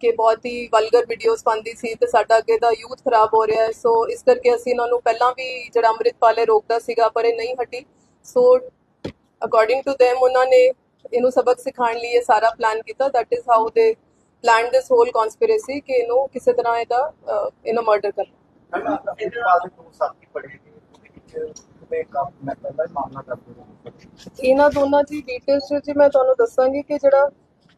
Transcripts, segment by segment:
ਕਿ ਬਹੁਤ ਹੀ vulgar videos ਪਾਉਂਦੀ ਸੀ ਤੇ ਸਾਡਾ ਅੱਗੇ ਦਾ ਯੂਥ ਖਰਾਬ ਹੋ ਰਿਹਾ ਹੈ। ਸੋ ਇਸ ਕਰਕੇ ਅਸੀਂ ਇਹਨਾਂ ਨੂੰ ਪਹਿਲਾਂ ਵੀ ਜਿਹੜਾ ਅੰਮ੍ਰਿਤਪਾਲ ਰੋਕਦਾ ਸੀਗਾ ਪਰ ਇਹ ਨਹੀਂ ਹਟੀ। ਸੋ ਅਕੋਰਡਿੰਗ ਟੂ them ਉਹਨਾਂ ਨੇ ਇਹਨੂੰ ਸਬਕ ਸਿਖਾਉਣ ਲਈ ਇਹ ਸਾਰਾ ਪਲਾਨ ਕੀਤਾ। That is how they plan this whole conspiracy ਕਿ ਇਹਨੂੰ ਕਿਸੇ ਤਰ੍ਹਾਂ ਇਹਦਾ ਇਹਨੂੰ ਮਰਡਰ ਕਰਨਾ। ਮੈਂ ਇਹਦੇ ਬਾਅਦ ਦੋ ਸਾਥੀ ਪੜੇ ਕਿ ਉਹਦੇ ਵਿੱਚ ਇਹਨਾਂ ਦੋਨਾਂ ਦੀ ਡਿਟੇਲਸ ਜੀ ਮੈਂ ਤੁਹਾਨੂੰ ਦੱਸਾਂਗੀ ਕਿ ਜਿਹੜਾ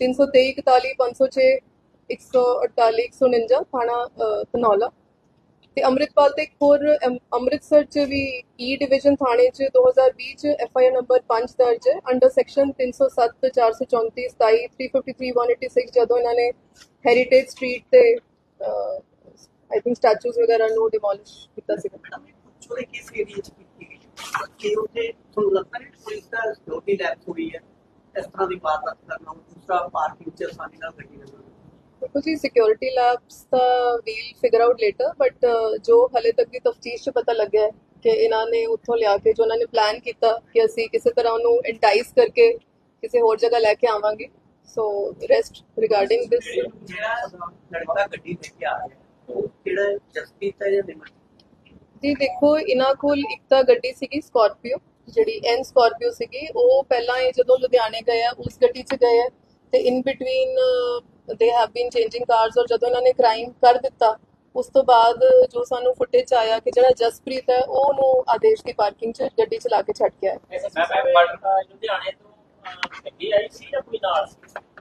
323 41 506 148 149 ਥਾਣਾ ਅ, ਧਨੌਲਾ ਤੇ ਅੰਮ੍ਰਿਤਪਾਲ ਤੇ ਇੱਕ ਹੋਰ ਅਮ- ਅੰਮ੍ਰਿਤਸਰ ਚ ਵੀ e ਈ ਡਿਵੀਜ਼ਨ ਥਾਣੇ ਚ 2020 ਚ ਐਫ ਆਈ ਆਰ ਨੰਬਰ 5 ਦਰਜ ਹੈ। ਅੰਡਰ ਸੈਕਸ਼ਨ 307 434 27 353 186 ਜਦੋਂ ਇਹਨਾਂ ਨੇ ਹੈਰੀਟੇਜ ਸਟਰੀਟ ਤੇ ਆਈ ਥਿੰਕ ਸਟੈਚੂਜ਼ ਵਗੈਰਾ ਨੂੰ ਡਿਮੋਲਿਸ਼ ਕੀਤਾ ਸੀ ਮੈਡਮ ਇਹ ਪੁੱਛੋ ਇਹ ਕਿਸ ਏਰੀਆ ਚ ਕੀਤੀ ਗਈ ਕਿ ਉੱਥੇ ਤੁਹਾਨੂੰ ਲੱਗਦਾ ਨਹੀਂ ਪੁਲਿਸ ਦਾ ਸਿਕਿਉਰਿਟੀ ਲੈਪ ਹੋਈ ਹੈ ਇਸ ਤਰ੍ਹਾਂ ਦੀ ਵਾਰਦਾਤ ਕਰਨਾ ਦੂਸਰਾ ਪਾਰਕਿੰਗ ਚ ਆਸਾਨੀ ਨਾਲ ਗੱਡੀ ਲੱਗਣਾ ਦੇਖੋ ਜੀ security labs the we'll figure out later but ਜੋ ਹਲੇ ਤੱਕ ਦੀ ਤਫਤੀਸ਼ 'ਚ ਪਤਾ ਲੱਗਿਆ ਹੈ ਕਿ ਇਹਨਾਂ ਨੇ ਉੱਥੋਂ ਲਿਆ ਕੇ ਜੋ ਉਹਨਾਂ ਨੇ ਪਲਾਨ ਕੀਤਾ ਕਿ ਅਸੀਂ ਕਿਸੇ ਤਰ੍ਹਾਂ ਉਹਨੂੰ ਇੰਟਾਈਸ ਕਰਕੇ ਕਿਸੇ ਹੋਰ ਜਗ੍ਹਾ ਲੈ ਕੇ ਆਵਾਂਗੇ। ਸੋ ਰੈਸਟ ਰਿਗਾਰਡਿੰਗ ਦਿਸ ਜਿਹੜਾ ਲੜਕਾ ਗੱਡੀ ਲੈ ਕੇ ਆ ਰਿਹਾ ਉਹ ਕਿਹੜਾ ਜਸਪੀਤ ਹੈ ਜਾਂ ਨਿਮਰ ਜੀ ਦੇਖੋ ਇਹਨਾਂ ਕੋਲ ਇੱਕ ਤਾਂ ਗੱਡੀ ਸੀਗੀ ਸਕਾਰਪੀਓ ਜਿਹੜੀ ਐਨ ਸਕਾਰਪੀਓ ਸੀਗੀ, ਉਹ ਪਹਿਲਾਂ ਇਹ ਜਦੋਂ ਲੁਧਿਆਣੇ ਗਏ ਆ, ਉਸ ਗੱਡੀ 'ਚ ਗਏ ਆ, ਤੇ in between they have been changing cars ਔਰ ਜਦੋਂ ਇਹਨਾਂ ਨੇ ਕ੍ਰਾਈਮ ਕਰ ਦਿੱਤਾ, ਉਸ ਤੋਂ ਬਾਅਦ ਜੋ ਸਾਨੂੰ ਫੁਟੇਜ ਆਇਆ ਕਿ ਜਿਹੜਾ ਜਸਪ੍ਰੀਤ ਹੈ, ਉਹ ਉਹਨੂੰ ਆਦੇਸ਼ ਦੀ ਪਾਰਕਿੰਗ 'ਚ ਗੱਡੀ ਚਲਾ ਕੇ ਛੱਡ ਗਿਆ ਆਇਆ। ਮੈਂ ਮੈਂ ਲੁਧਿਆਣੇ ਤੋਂ ਅੱਗੇ ਆਈ ਸੀ ਜਾਂ ਕੋਈ ਨਾਲ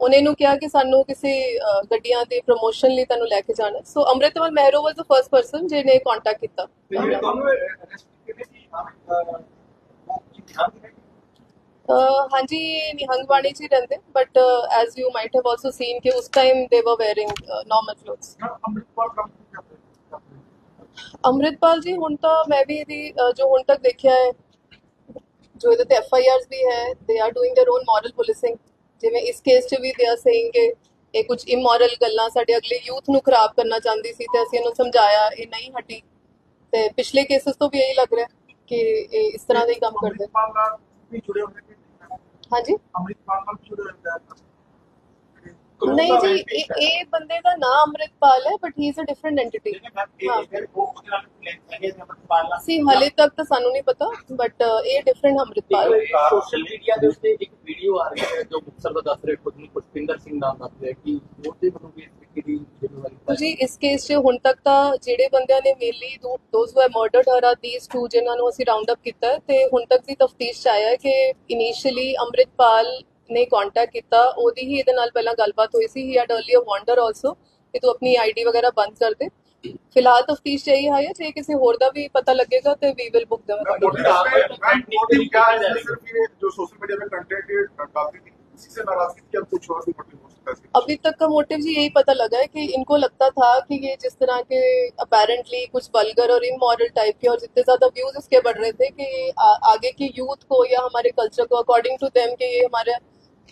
ਉਹਨੇ ਨੂੰ ਕਿਹਾ ਕਿ ਸਾਨੂੰ ਕਿਸੇ ਅ, ਗੱਡੀਆਂ ਦੇ ਪ੍ਰੋਮੋਸ਼ਨ ਲਈ ਤੁਹਾਨੂੰ ਲੈ ਕੇ ਜਾਣਾ so Amritpal Mehro was the first person ਜਿਹਨੇ ਕੰਟੈਕਟ ਕੀਤਾ ਜਿਹੜੇ ਦੋਨੋਂ ਅਰੈਸਟ ਕੀਤੇ ਸੀ ਹਾਂ ਉਹ ਕੀ ਧਿਆਨ ਦੇ ਅ, ਹਾਂਜੀ ਇਹ ਨਿਹੰਗਵਾੜੀ 'ਚ ਹੀ ਰਹਿੰਦੇ but as you might have also seen ਕਿ ਉਸ ਟਾਈਮ ਦੇ ਵਰ ਵੇਅਰਿੰਗ ਨਾਰਮਲ ਕਲੋਥਸ ਅੰਮ੍ਰਿਤਪਾਲ ਕੰਮ ਕਰਦੇ ਅੰਮ੍ਰਿਤਪਾਲ ਜੀ ਹੁਣ ਤਾਂ ਮੈਂ ਵੀ ਇਹਦੀ ਅ, ਜੋ ਹੁਣ ਤੱਕ ਦੇਖਿਆ ਹੈ ਜੋ ਇਹਦੇ ਤੇ ਐਫ ਆਈ ਆਰਸ ਵੀ ਹੈ they are doing their own moral policing ਜਿਵੇਂ ਇਸ ਕੇਸ 'ਚ ਵੀ ਦੇ ਸੇਇੰਗ ਕਿ ਇਹ ਕੁਝ ਇਮੋਰਲ ਗੱਲਾਂ ਸਾਡੇ ਅਗਲੇ ਯੂਥ ਨੂੰ ਖਰਾਬ ਕਰਨਾ ਚਾਹੁੰਦੀ ਸੀ ਤੇ ਅਸੀਂ ਇਹਨੂੰ ਸਮਝਾਇਆ ਇਹ ਨਹੀਂ ਹਟੀ। ਤੇ ਪਿਛਲੇ ਕੇਸਸ ਤੋਂ ਵੀ ਇਹੀ ਲੱਗ ਰਿਹਾ ਕਿ ਇਹ ਇਸ ਤਰ੍ਹਾਂ ਦੇ ਹੀ ਕੰਮ ਕਰਦੇ। ਅੰਮ੍ਰਿਤਪਾਲ ਨਾਲ ਵੀ ਜੁੜੇ ਹੋਏ ਨੇ? ਹਾਂਜੀ? ਅੰਮ੍ਰਿਤਪਾਲ ਨਾਲ ਵੀ ਜੁੜੇ ਹੋਏ ਨੇ? ਨਹੀਂ ਜੀ ਇਹ ਇਹ ਬੰਦੇ ਦਾ ਨਾਮ ਅੰਮ੍ਰਿਤਪਾਲ ਹੈ but he. Is a different entity ਸੀ ਹਲੇ ਤੱਕ ਤਾਂ ਸਾਨੂੰ ਨਹੀਂ ਪਤਾ ਬਟ ਇਹ ਡਿਫਰੈਂਟ ਅੰਮ੍ਰਿਤਪਾਲ। ਹੈ ਸੋਸ਼ਲ ਮੀਡੀਆ ਦੇ ਉੱਤੇ ਇੱਕ ਵੀਡੀਓ ਆ ਰਹੀ ਹੈ ਜੋ ਮੁਕਤਸਰ ਦਾ ਦੱਸ ਰਹੇ ਖੁਦ ਨੂੰ ਪੁਸ਼ਪਿੰਦਰ ਸਿੰਘ ਨਾਮ ਦੱਸ ਰਿਹਾ ਕਿ ਉਹਦੇ ਵੱਲੋਂ ਵੀ ਇਸ ਦੀ ਜ਼ਿੰਮੇਵਾਰੀ ਜੀ ਇਸ ਕੇਸ 'ਚ ਹੁਣ ਤੱਕ ਤਾਂ ਜਿਹੜੇ ਬੰਦਿਆਂ ਨੇ mainly those who murdered her are these two ਜਿਨ੍ਹਾਂ ਨੂੰ ਅਸੀਂ ਰਾਉਂਡ ਅਪ ਕੀਤਾ ਤੇ ਹੁਣ ਤੱਕ ਦੀ ਤਫਤੀਸ਼ ਆਇਆ ਹੈ ਕਿ ਇਨੀਸ਼ੀਅਲੀ ਅੰਮ੍ਰਿਤਪਾਲ ਨੇ ਕੰਟੈਕਟ ਕੀਤਾ ਉਹਦੀ ਹੀ ਇਹਦੇ ਨਾਲ ਪਹਿਲਾਂ ਗੱਲਬਾਤ ਹੋਈ ਸੀ he had earlier wonder also ਕਿ ਤੂੰ ਆਪਣੀ ਆਈਡੀ ਵਗੈਰਾ ਬੰਦ ਕਰ ਦੇ ਫਿਲਹਾਲ ਤਫਤੀਸ਼ 'ਚ ਇਹੀ ਹੈ ਜੇ ਕਿਸੇ ਹੋਰ ਦਾ ਵੀ ਪਤਾ ਲੱਗੇਗਾ ਤੇ we will book them motive क्या है सिर्फ ये जो सोशल मीडिया में कंटेंट ये डालती थी इसी से नाराजगी थी या कुछ और भी मोटिव हो सकता है इसके अभी तक का मोटिव जी यही पता लगा है कि इनको लगता था कि ये जिस तरह के अपेरेंटली कुछ वल्गर और इमोरल टाइप के और जितने ज्यादा व्यूज इसके बढ़ रहे थे कि आ, आगे की यूथ को या हमारे कल्चर को अकॉर्डिंग टू देम कि ये हमारे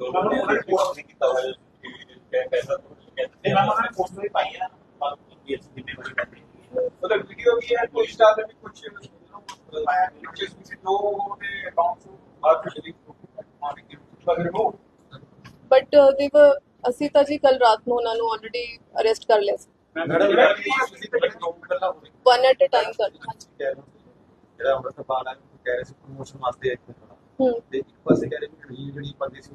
ਦੋਨੋਂ ਨੇ ਉਹਨੇ ਕੋਰਸ ਨਹੀਂ ਕੀਤਾ ਹੋਇਆ ਕਿ ਪੈਸਾ ਕਹਿੰਦੇ ਮੈਂ ਉਹਨਾਂ ਨੇ ਫੋਟੋ ਵੀ ਪਾਈ ਆ ਪਰ ਵੀ ਇਸ ਦੀ ਮੇਮਰੀ ਕਰਦੇ ਮਤਲਬ ਵੀਡੀਓ ਵੀ ਹੈ ਕੋਈ ਸਟਾਰ ਦੇ ਵੀ ਕੁਝ ਪਾਇਆ ਪਿਕਚਰਸ ਵਿੱਚ ਦੋ ਨੇ ਅਕਾਊਂਟ ਤੋਂ ਬਾਅਦ ਜਿਹੜੀ ਮਾਰੀ ਕਿ ਵਗੈਰਾ ਹੋ ਬਟ ਦੇ ਅਸੀਂ ਤਾਂ ਜੀ ਕੱਲ ਰਾਤ ਨੂੰ ਉਹਨਾਂ ਨੂੰ ਆਲਰੇਡੀ ਅਰੈਸਟ ਕਰ ਲਿਆ ਸੀ। ਵਨ ਐਟ ਅ ਟਾਈਮ ਕਰ ਜਿਹੜਾ ਅੰਮ੍ਰਿਤਪਾਲ ਆ ਕਹਿ ਰਿਹਾ ਸੀ ਪ੍ਰੋਮੋਸ਼ਨ ਵਾਸਤੇ ਇੱਕ ਤੇ ਇੱਕ ਪਾਸੇ ਕਹਿ ਰਹੇ ਵੀ ਜਿਹੜੀ ਪਰਦੀ ਸੀ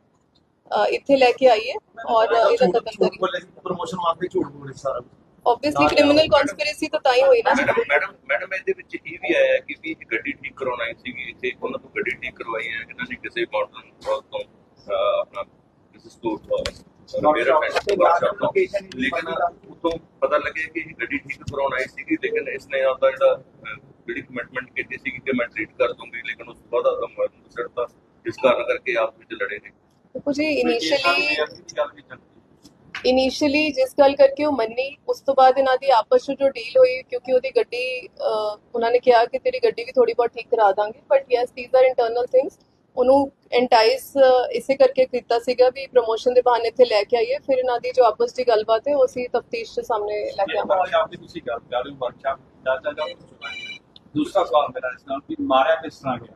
ਇੱਥੇ ਲੈ ਕੇ ਆਈਏ ਔਰ ਇਹਦਾ ਕਤਲ ਕਰੀਏ ਬੋਲੇ ਪ੍ਰੋਮੋਸ਼ਨ ਵਾਸਤੇ ਝੂਠ ਬੋਲੇ ਸਾਰਾ ਕੁਛ। ਆਬਵੀਅਸਲੀ ਕ੍ਰਿਮੀਨਲ ਕਨਸਪੀਰੇਸੀ ਤਾਂ ਤਾਂ ਹੀ ਹੋਈ ਨਾ ਮੈਡਮ ਮੈਡਮ ਮੈਡਮ ਇਹਦੇ ਵਿੱਚ ਇਹ ਵੀ ਆਇਆ ਕਿ ਵੀ ਇਹ ਗੱਡੀ ਠੀਕ ਕਰਾਉਣ ਆਈ ਸੀਗੀ ਇੱਥੇ ਉਹਨਾਂ ਤੋਂ ਗੱਡੀ ਠੀਕ ਕਰਵਾਈ ਹੈ ਇਹਨਾਂ ਨੇ ਕਿਸੇ ਮਾਡਰਨ ਹਾਊਸ ਤੋਂ ਅਹ, ਆਪਣਾ ਕਿਸੇ ਸਟੋਰ ਤੋਂ ਮੇਰਾ ਫਰੈਂਡ ਲੇਕਿਨ ਉਤੋਂ ਪਤਾ ਲੱਗਿਆ ਕਿ ਇਹ ਗੱਡੀ ਠੀਕ ਕਰਾਉਣ ਆਈ ਸੀਗੀ ਲੇਕਿਨ ਇਸਨੇ ਆਪਦਾ ਜਿਹੜਾ ਅਹ, ਜਿਹੜੀ ਕਮਿਟਮੈਂਟ ਕੀਤੀ ਸੀਗੀ ਕਿ ਮੈਂ ਟ੍ਰੀਟ ਕਰ ਦੂੰਗੀ ਲੇਕਿਨ ਉਸ ਤੋਂ ਬਾਅਦ ਆਪਦਾ ਮਰਨ ਛੱਡਤਾ ਇਸ ਕਾਰਨ ਕਰਕੇ ਆਪਸ ਵਿੱਚ ਲੜੇ ਨੇ ਦੇਖੋ ਜੀ ਇਨੀਸ਼ੀਅਲੀ ਇਨੀਸ਼ੀਅਲੀ ਜਿਸ ਗੱਲ ਕਰਕੇ ਉਹ ਮੰਨੀ ਉਸ ਤੋਂ ਬਾਅਦ ਇਹਨਾਂ ਦੀ ਆਪਸ ਵਿੱਚ ਜੋ ਡੀਲ ਹੋਈ ਕਿਉਂਕਿ ਉਹਦੀ ਗੱਡੀ ਉਹਨਾਂ ਨੇ ਕਿਹਾ ਕਿ ਤੇਰੀ ਗੱਡੀ ਵੀ ਥੋੜੀ ਬਹੁਤ ਠੀਕ ਕਰਾ ਦਾਂਗੇ but yes these are internal things ਉਹਨੂੰ ਐਂਟਾਈਸ ਇਸੇ ਕਰਕੇ ਕੀਤਾ ਸੀਗਾ ਵੀ ਪ੍ਰੋਮੋਸ਼ਨ ਦੇ ਬਹਾਨੇ ਇੱਥੇ ਲੈ ਕੇ ਆਈਏ ਫਿਰ ਇਹਨਾਂ ਦੀ ਜੋ ਆਪਸ ਦੀ ਗੱਲਬਾਤ ਹੈ ਉਹ ਅਸੀਂ ਤਫਤੀਸ਼ ਦੇ ਸਾਹਮਣੇ ਲੈ ਕੇ ਆਵਾਂਗੇ ਆਪ ਦੀ ਤੁਸੀਂ ਗੱਲ ਕਰ ਰਹੇ ਹੋ ਵਰਕਸ਼ਾਪ ਦਾ ਦੂਸਰਾ ਸਵਾਲ ਮੇਰਾ ਇਸ ਨਾਲ ਵੀ ਮਾਰਿਆ ਕਿਸ ਤਰ੍ਹਾਂ ਗਿਆ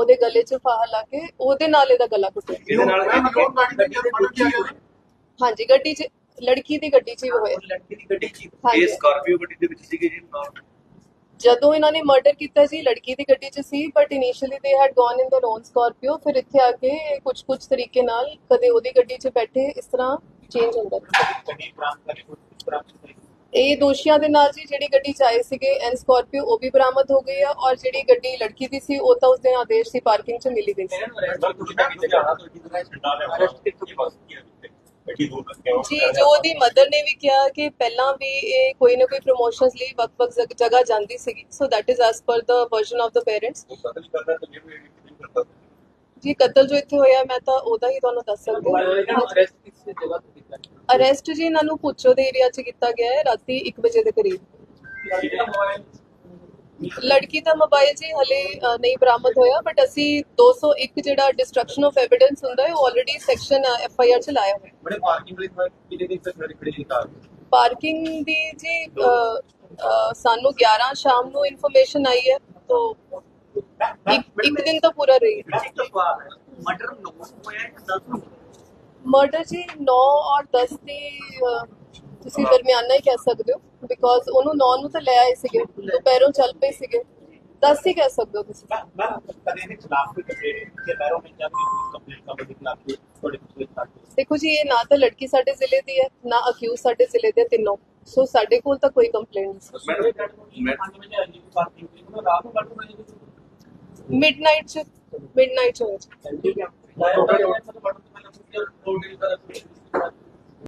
ਉਹਦੇ ਗਲੇ 'ਚ ਫਾਹਾ ਲਾ ਕੇ ਉਹਦੇ ਨਾਲ ਇਹਦਾ ਗਲਾ ਘੁੱਟਿਆ ਇਹਦੇ ਨਾਲ ਲੋਨ ਗਾੜੀ ਦੇ ਅੰਦਰ ਮਰਡਰ किया गया ਹਾਂਜੀ ਗੱਡੀ 'ਚ ਲੜਕੀ ਦੀ ਗੱਡੀ 'ਚ ਹੀ ਹੋਇਆ ਲੜਕੀ ਦੀ ਗੱਡੀ ਚ ਹਾਂਜੀ ਇਹ ਸਕਾਰਪੀਓ ਗੱਡੀ ਦੇ ਵਿੱਚ ਸੀਗੇ ਜੀ ਨਾਲ ਜਦੋਂ ਇਹਨਾਂ ਨੇ ਮਰਡਰ ਕੀਤਾ ਸੀ ਲੜਕੀ ਦੀ ਗੱਡੀ 'ਚ ਸੀ but initially they had gone in their own Scorpio ਫਿਰ ਇੱਥੇ ਆ ਕੇ ਕੁਝ ਕੁਝ ਤਰੀਕੇ ਨਾਲ ਕਦੇ ਉਹਦੀ ਗੱਡੀ 'ਚ ਬੈਠੇ ਇਸ ਤਰ੍ਹਾਂ ਚੇਂਜ ਹੁੰਦਾ ਰਿਹਾ। ਇਹ ਦੋਸ਼ੀਆਂ ਦੇ ਨਾਲ ਜੀ ਜਿਹੜੀ ਗੱਡੀ 'ਚ ਸੀਗੇ, ਐਨ ਸਕਾਰਪੀਓ, ਉਹ ਵੀ ਬਰਾਮਦ ਹੋ ਗਈ ਆ, ਔਰ ਜਿਹੜੀ ਗੱਡੀ ਲੜਕੀ ਦੀ ਸੀ, ਉਹ ਤਾਂ ਉਸ ਦਿਨ ਆਦੇਸ਼ ਸੀ ਪਾਰਕਿੰਗ 'ਚ ਮਿਲੀ ਗਈ ਸੀ। ਜੀ, ਜੋ ਉਹਦੀ ਮਦਰ ਨੇ ਵੀ ਕਿਹਾ ਕਿ ਪਹਿਲਾਂ ਵੀ ਇਹ ਕੋਈ ਨਾ ਕੋਈ ਪ੍ਰੋਮੋਸ਼ਨਸ ਲਈ ਵੱਖ-ਵੱਖ ਜਗ੍ਹਾ ਜਾਂਦੀ ਸੀਗੀ। ਸੋ that is as per the version of the parents ਉਹ ਕਤਲ ਕਰਦਾ ਤਾਂ ਇਹ ਵੀ ਨਹੀਂ ਕਰਦਾ ਜੀ ਕਤਲ ਜੋ ਇੱਥੇ ਹੋਇਆ ਮੈਂ ਤਾਂ ਉਹਦਾ ਹੀ ਤੁਹਾਨੂੰ ਦੱਸ ਸਕਦੀ ਹਾਂ। ਅਰੈਸਟ ਜੀ ਇਹਨਾਂ ਨੂੰ ਪੁੱਛੋ ਦੇ ਏਰੀਆ 'ਚ ਕੀਤਾ ਗਿਆ ਹੈ ਰਾਤੀ 1 ਵਜੇ ਦੇ ਕਰੀਬ। ਲੜਕੀ ਦਾ ਮੋਬਾਈਲ ਜੀ ਹਲੇ ਨਹੀਂ ਬਰਾਮਦ ਹੋਇਆ ਬਟ ਅਸੀਂ 201 ਜਿਹੜਾ ਡਿਸਟਰਕਸ਼ਨ ਆਫ ਐਵੀਡੈਂਸ ਹੁੰਦਾ ਹੈ ਉਹ already section F I R 'ਚ ਲਾਇਆ ਹੋਇਆ। ਬੜੇ ਪਾਰਕਿੰਗ ਵਾਲੀ ਕਿਲੇ ਦੀ ਖੜੀ ਖੜੀ ਕਾਰ ਪਾਰਕਿੰਗ ਦੀ ਜੀ ਸਾਨੂੰ 11 ਸ਼ਾਮ ਨੂੰ ਇਨਫੋਰਮੇਸ਼ਨ ਆਈ ਹੈ ਤੋਂ ਇੱਕ ਦਿਨ ਤਾਂ ਪੂਰਾ ਰਹੀ ਮਰਡਰ ਜੀ 9 ਔਰ 10 ਦੇ ਤੁਸੀਂ ਦਰਮਿਆਨਾ ਹੀ ਕਹਿ ਸਕਦੇ ਹੋ ਬਿਕੋਜ਼ ਉਹਨੂੰ 9 ਨੂੰ ਤਾਂ ਲੈ ਆਏ ਸੀਗੇ ਦੁਪਹਿਰੋਂ ਚੱਲ ਪਏ ਸੀਗੇ। 10 ਹੀ ਕਹਿ ਸਕਦੇ ਹੋ ਤੁਸੀਂ। ਮੈਂ ਕਦੇ ਦੇ ਖਿਲਾਫ ਵੀ ਕਿ ਪੈਰੋਂ ਮੈਂ ਜਾਂ ਕੰਪਲੇਂਟ ਕਰ ਦੇਖੋ ਜੀ ਇਹ ਨਾ ਤਾਂ ਲੜਕੀ ਸਾਡੇ ਜ਼ਿਲ੍ਹੇ ਦੀ ਹੈ ਨਾ ਅਕਿਊਜ਼ ਸਾਡੇ ਜ਼ਿਲ੍ਹੇ ਦੇ ਤਿੰਨੋਂ। ਸੋ ਸਾਡੇ ਕੋਲ ਤਾਂ ਕੋਈ ਕੰਪਲੇਂਟ ਨਹੀਂ ਮੈਡਮ ਮੈਂ ਪੰਜ ਵਜੇ ਆਈ ਪਾਰਟੀ ਨੂੰ ਰਾਤ ਨੂੰ ਕੱਢ midnight midnight shift.